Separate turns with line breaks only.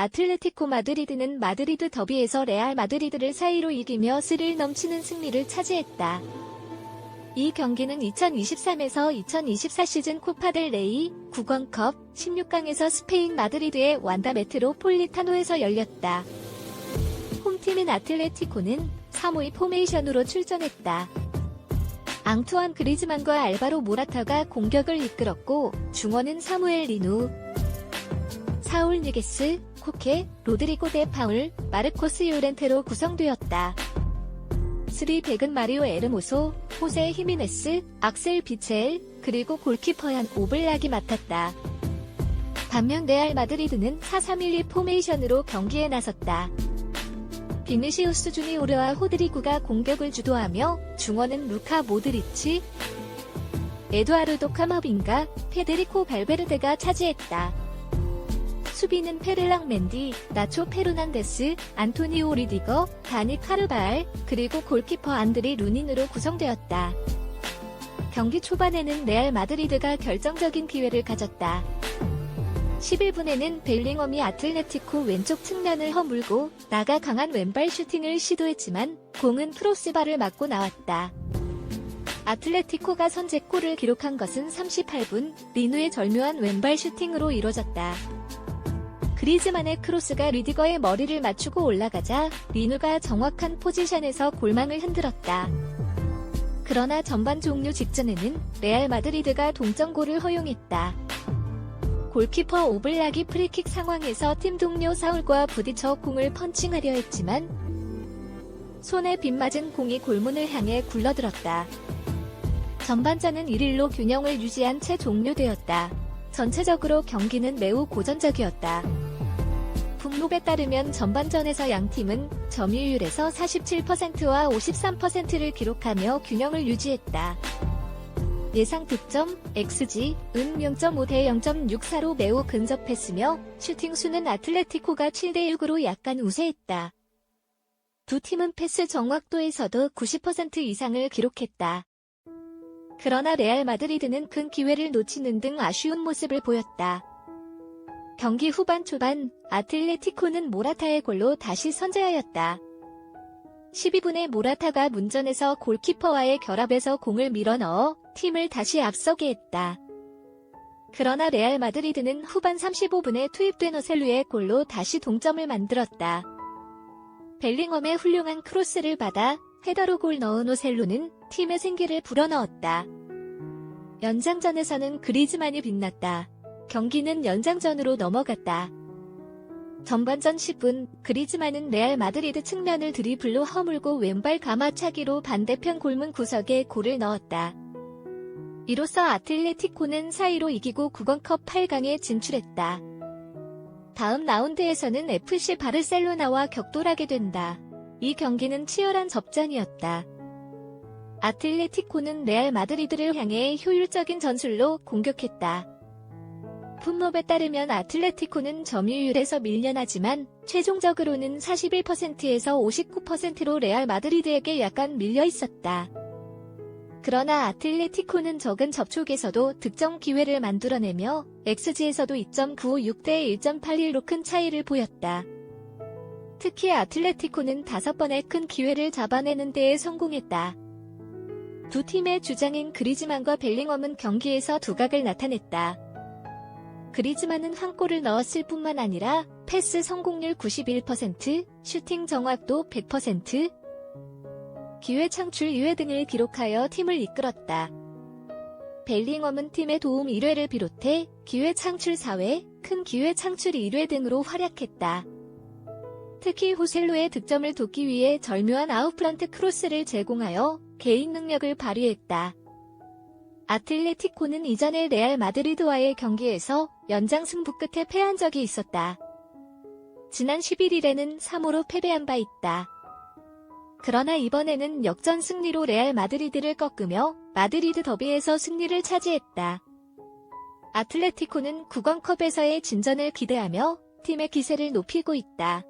아틀레티코 마드리드는 마드리드 더비에서 레알 마드리드를 사이로 이기며 스릴 넘치는 승리를 차지했다. 이 경기는 2023에서 2024 시즌 코파델 레이 9권컵 16강에서 스페인 마드리드의 완다 메트로폴리타노에서 열렸다. 홈팀인 아틀레티코는 3호의 포메이션으로 출전했다. 앙투안 그리즈만과 알바로 모라타가 공격을 이끌었고 중원은 사무엘 리누, 사울 니게스, 코케, 로드리고 데 파울, 마르코스 요렌테로 구성되었다. 3백은 마리오 에르모소, 호세 히미네스, 악셀 비첼, 그리고 골키퍼얀 오블락이 맡았다. 반면 레알 마드리드는 4-3-1-2 포메이션으로 경기에 나섰다. 비니시우스 주니오르와 호드리구가 공격을 주도하며 중원은 루카 모드리치, 에두아르도 카마빈가, 페데리코 발베르데가 차지했다. 수비는 페를랑 맨디, 나초 페르난데스, 안토니오 리디거, 다니 카르발, 그리고 골키퍼 안드리 루닌으로 구성되었다. 경기 초반에는 레알 마드리드가 결정적인 기회를 가졌다. 11분에는 벨링엄이 아틀레티코 왼쪽 측면을 허물고 나가 강한 왼발 슈팅을 시도했지만 공은 크로스바를 맞고 나왔다. 아틀레티코가 선제골을 기록한 것은 38분 리누의 절묘한 왼발 슈팅으로 이뤄졌다. 그리즈만의 크로스가 리디거의 머리를 맞추고 올라가자 리누가 정확한 포지션에서 골망을 흔들었다. 그러나 전반 종료 직전에는 레알 마드리드가 동점골을 허용했다. 골키퍼 오블락이 프리킥 상황에서 팀 동료 사울과 부딪혀 공을 펀칭하려 했지만 손에 빗맞은 공이 골문을 향해 굴러들었다. 전반전은 1-1로 균형을 유지한 채 종료되었다. 전체적으로 경기는 매우 고전적이었다. 북록에 따르면 전반전에서 양 팀은 점유율에서 47%와 53%를 기록하며 균형을 유지했다. 예상 득점, XG, 은 0.5대 0.64로 매우 근접했으며 슈팅 수는 아틀레티코가 7대 6으로 약간 우세했다. 두 팀은 패스 정확도에서도 90% 이상을 기록했다. 그러나 레알 마드리드는 큰 기회를 놓치는 등 아쉬운 모습을 보였다. 경기 후반 초반 아틀레티코는 모라타의 골로 다시 선제하였다. 12분에 모라타가 문전에서 골키퍼와의 결합에서 공을 밀어넣어 팀을 다시 앞서게 했다. 그러나 레알 마드리드는 후반 35분에 투입된 어셀루의 골로 다시 동점을 만들었다. 벨링엄의 훌륭한 크로스를 받아 헤더로 골 넣은 오셀루는 팀의 생기를 불어넣었다. 연장전에서는 그리즈만이 빛났다. 경기는 연장전으로 넘어갔다. 전반전 10분 그리즈만은 레알 마드리드 측면을 드리블로 허물고 왼발 가마차기로 반대편 골문 구석에 골을 넣었다. 이로써 아틀레티코는 사이로 이기고 9권컵 8강에 진출했다. 다음 라운드에서는 FC 바르셀로나와 격돌하게 된다. 이 경기는 치열한 접전이었다. 아틀레티코는 레알 마드리드를 향해 효율적인 전술로 공격했다. 품목에 따르면 아틀레티코는 점유율에서 밀려나지만 최종적으로는 41%에서 59%로 레알 마드리드에게 약간 밀려 있었다. 그러나 아틀레티코는 적은 접촉에서도 득점 기회를 만들어내며 XG에서도 2.96대 1.81로 큰 차이를 보였다. 특히 아틀레티코는 다섯 번의 큰 기회를 잡아내는 데에 성공했다. 두 팀의 주장인 그리즈만과 벨링엄은 경기에서 두각을 나타냈다. 그리즈만은 한 골을 넣었을 뿐만 아니라 패스 성공률 91%, 슈팅 정확도 100%, 기회 창출 2회 등을 기록하여 팀을 이끌었다. 벨링엄은 팀의 도움 1회를 비롯해 기회 창출 4회, 큰 기회 창출 1회 등으로 활약했다. 특히 호셀로의 득점을 돕기 위해 절묘한 아웃프런트 크로스를 제공하여 개인 능력을 발휘했다. 아틀레티코는 이전에 레알 마드리드와의 경기에서 연장 승부 끝에 패한 적이 있었다. 지난 11일에는 3호로 패배한 바 있다. 그러나 이번에는 역전 승리로 레알 마드리드를 꺾으며 마드리드 더비에서 승리를 차지했다. 아틀레티코는 9권컵에서의 진전을 기대하며 팀의 기세를 높이고 있다.